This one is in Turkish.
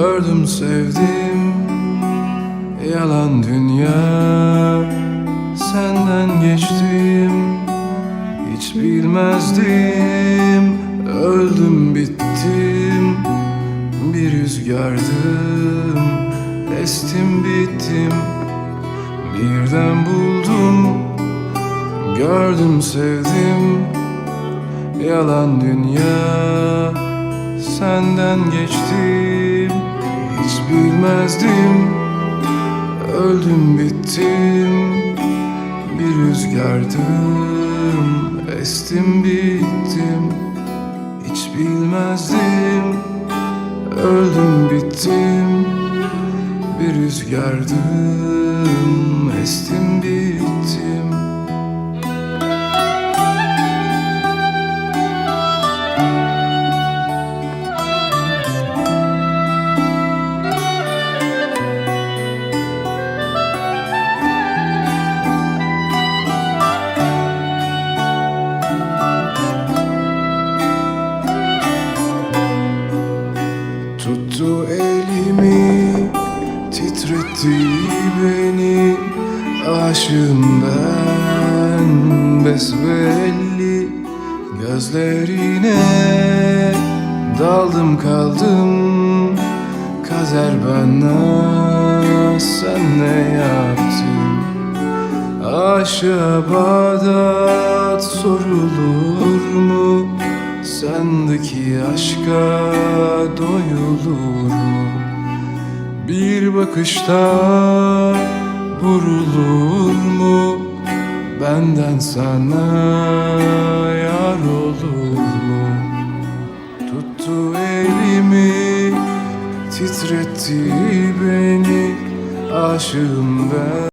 Gördüm sevdim Yalan dünya. Senden geçtim Hiç bilmezdim. Öldüm bittim Bir rüzgardım. Estim bittim Birden buldum. Gördüm sevdim Yalan dünya. Senden geçtim bilmezdim Öldüm bittim. Bir rüzgardım Estim bittim. Hiç bilmezdim Öldüm bittim. Bir rüzgardım Titretti beni Aşığım ben Besbelli Gözlerine Daldım kaldım Kader bana Sen ne yaptın Aşağı Bağdat sorulur mu? Sendeki aşka doyulur mu? Bir bakışta vurulur mu? Benden sana yar olur mu? Tuttu elimi, titretti beni Aşığım ben